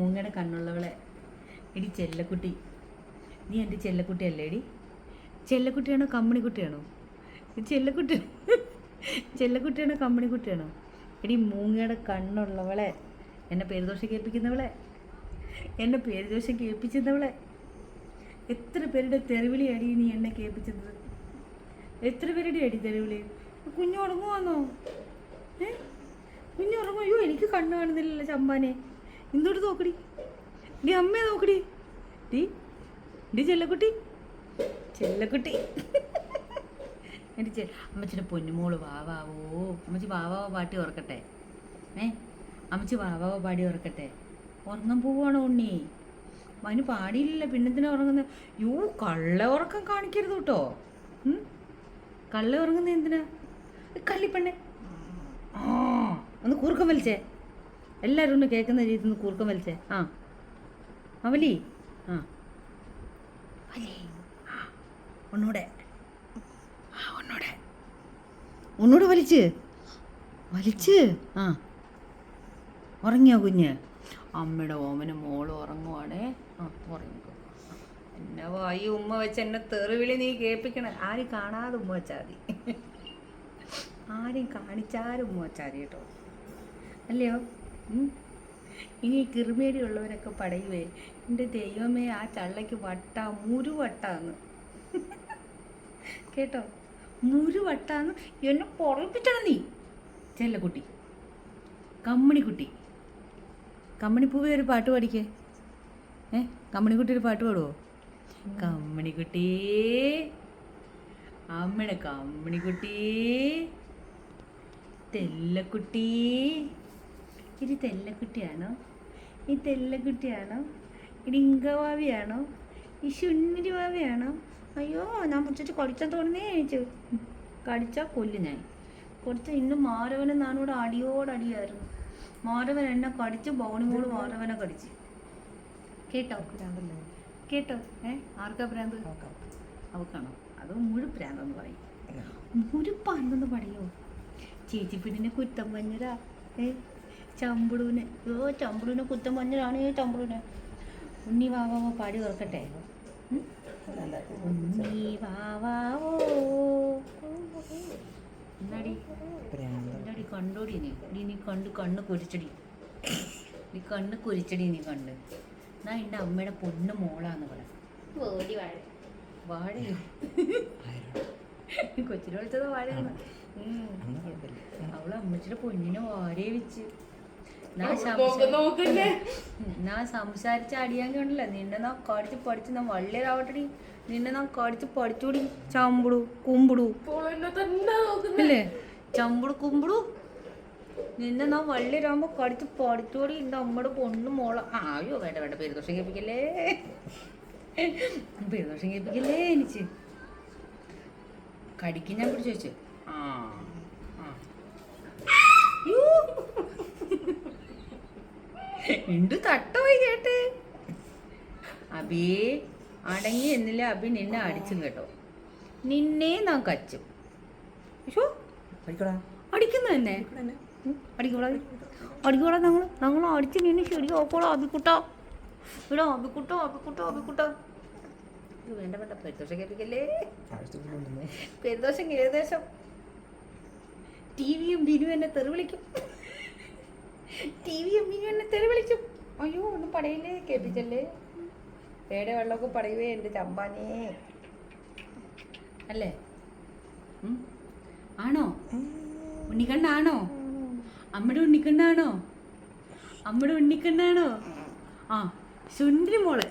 മൂങ്ങയുടെ കണ്ണുള്ളവളെ. എടി ചെല്ലക്കുട്ടി. നീ എന്റെ ചെല്ലക്കുട്ടിയല്ലേ എടി ചെല്ലക്കുട്ടിയാണോ കമ്മണിക്കുട്ടിയാണോ? കുട്ടിയാണോ ചെല്ലക്കുട്ടി ചെല്ലക്കുട്ടിയാണോ കമ്മണിക്കുട്ടിയാണോ? എടി മൂങ്ങയുടെ കണ്ണുള്ളവളെ. എന്നെ പേരുദോഷം കേൾപ്പിക്കുന്നവളെ. എന്നെ പേരുദോഷം കേൾപ്പിച്ചതവളെ എത്ര പേരുടെ തെരുവിളി അടി നീ എന്നെ കേൾപ്പിച്ചത്? എത്ര പേരുടെ അടി തെരുവിളി കുഞ്ഞു ഉറങ്ങുവാന്നോ ഏ? കുഞ്ഞു ഉറങ്ങും അയ്യോ എനിക്ക് കണ്ണു കാണുന്നില്ലല്ലോ ചമ്പാനെ. ഇങ്ങോട്ട് നോക്കടി. നീ അമ്മയെ നോക്കടി. ഡി ഡി ചെല്ലക്കുട്ടി. ചെല്ലക്കുട്ടി. എന്റെ ചെ അമ്മച്ചിന്റെ പൊന്നുമോൾ വാവാവോ അമ്മച്ചി വാവാവ പാട്ടി ഓർക്കട്ടെ. ഏ അമ്മച്ചി വാവാവ പാടി ഓർക്കട്ടെ. ഉറങ്ങാൻ പോവാണോ ഉണ്ണി? അവന് പാടിയില്ല പിന്നെന്തിനാ ഉറങ്ങുന്നത് യോ കള്ള ഉറക്കം കാണിക്കരുത് കേട്ടോ? കള്ള ഉറങ്ങുന്നത് എന്തിനാ? കള്ളിപ്പെണ്ണെ. ഒന്ന് കൂർക്കം വലിച്ചേ. എല്ലാവരും ഒന്ന് കേൾക്കുന്ന രീതിയിൽ നിന്ന് കൂർക്കം വലിച്ചേ. ആ. അവലി ആ. വലി ആ ഒന്നൂടെ. ആ ഒന്നൂടെ. ഒന്നൂടെ വലിച്ച്. വലിച്ച്. ആ. ഉറങ്ങിയോ കുഞ്ഞ്? അമ്മയുടെ ഓമന മോൾ ഉറങ്ങുവാണേ. ആ ഉറങ്ങിക്കോ. എന്നെ വായി ഉമ്മ വെച്ച് എന്നെ തെറിവിളി നീ കേൾപ്പിക്കണം. ആരും കാണാതെ ഉമ്മ വെച്ചാൽ മതി. ആരും കാണിച്ചാലും ഉമ്മ വെച്ചാൽ മതി കേട്ടോ. അല്ലയോ. ഇനി കിറുമേടി ഉള്ളവരൊക്കെ പടയുവേ എന്റെ ദൈവമേ ആ ചള്ളയ്ക്ക് വട്ട മുരുവട്ടാന്ന് കേട്ടോ? മുരുവട്ടാന്ന് എന്നെ പൊറപ്പിച്ചണം നീ. ചെല്ലക്കുട്ടി കമ്മണിക്കുട്ടി പൂവേ ഒരു പാട്ട് പാടിക്കേ. ഏ കമ്മണിക്കുട്ടി ഒരു പാട്ട് പാടുവോ? കമ്മണിക്കുട്ടി അമ്മയുടെ കമ്മണിക്കുട്ടി തെല്ലക്കുട്ടി ഇത് തെല്ലക്കുട്ടിയാണോ? ഈ തെല്ലക്കുട്ടിയാണോ? ഇത് ഇങ്കവാവിയാണോ? ഈ ശുന്നിരി വാവിയാണോ അയ്യോ ഞാൻ മുച്ചിട്ട് കടിച്ചാൽ തോന്നുന്നേ എനിക്ക് കടിച്ചാൽ കൊല്ലു ഞാൻ. കുറച്ച് ഇന്ന് മാരവനെ നാനോട് അടിയോടടിയായിരുന്നു. മാരവൻ എന്നെ കടിച്ച് ബൗണിമോൾ മാരവനെ കടിച്ച്. കേട്ടോ? കേട്ടോ? ഏ? ആർക്കാ ഭ്രാന്ത് അവക്കാണോ? അത് മുഴു ഭ്രാന്തെന്ന് പറയും. മുഴുപ്പാണെന്ന് പറയോ? ചേച്ചി പിന്നെ കുറ്റം പഞ്ഞരാ ഏ? ചമ്പുടൂന് ഓ ചമ്പുളൂനെ കുത്തം മഞ്ഞളാണ് ഏ ചമ്പുടൂനെ ഉണ്ണി വാവാവോ പാടി ഓർക്കട്ടെ? ഉണ്ണി വാവാവോ എന്നാടി എന്നാടി കണ്ടോടി നീ? നീ നീ കണ്ട് കണ്ണ് കുരിച്ചടി. നീ കണ്ണ് കുരിച്ചടി നീ കണ്ട്. എന്നാ എന്റെ അമ്മയുടെ പൊണ്ണ് മോളാന്ന് പറയാം വാഴയോ? കൊച്ചിനെ വിളിച്ചത് വാഴയാണ് അവൾ അമ്മച്ചിയുടെ പൊന്നിനെ വാരേ വെച്ച് ഞാൻ സംസാ- ഞാൻ സംസാരിച്ച അടിയാൻ കണ്ടില്ല? നിന്നെ നാ കടിച്ച് പഠിച്ച് നാ വള്ളിയതാവട്ടടി. നിന്നെ നാ കടിച്ച് പഠിച്ചൂടി ചമ്പുടു കുമ്പിടു. അല്ലേ ചമ്പുടു കുമ്പിടു. നിന്നെ നാ വള്ളിയരാകുമ്പോ കടിച്ച് പഠിച്ചോടി നമ്മുടെ അമ്മയുടെ പൊണ്ണു മോള ആയോ വേണ്ട വേണ്ട. പെരുദോഷം കേൾപ്പിക്കല്ലേ? പെരുദോഷം കേൾപ്പിക്കല്ലേ എനിക്ക്? കടിക്ക് ഞാൻ പിടിച്ചു വെച്ചു. ആ. എന്ത് തട്ടമായി കേട്ട് അബി അടങ്ങി എന്നില്ല അബി നിന്നെ അടിച്ചും കേട്ടോ. നിന്നെ നാം കച്ചും. അടിക്കുന്ന തന്നെ? അടിക്കൂടാ. അടിക്കൂടാ ഞങ്ങൾ ഞങ്ങൾ അടിച്ച് നിന്നെ ശരിയാക്കോളാം അബിക്കുട്ടോ. ഇടോ അബിക്കുട്ടോ അബിക്കുട്ടോ അബിക്കുട്ടോ. വേണ്ട വേണ്ട. പെരുദോഷം കേൾപ്പിക്കല്ലേ? പെരുദോഷം ഏകദേശം ടി വിയും ബിനു എന്നെ തെറി വിളിക്കും. ടി അയ്യോ ഒന്നും പടയില്ലേ കേൾപ്പിച്ചല്ലേ? പേടെ വെള്ളമൊക്കെ പടയുവേ എന്റെ ചമ്പാനേ. അല്ലേ? ആണോ? ഉണ്ണിക്കണ്ണാണോ? അമ്മയുടെ ഉണ്ണിക്കണ്ണാണോ? അമ്മയുടെ ഉണ്ണിക്കണ്ണാണോ? ആ ശുണ്ടിരി മോളെ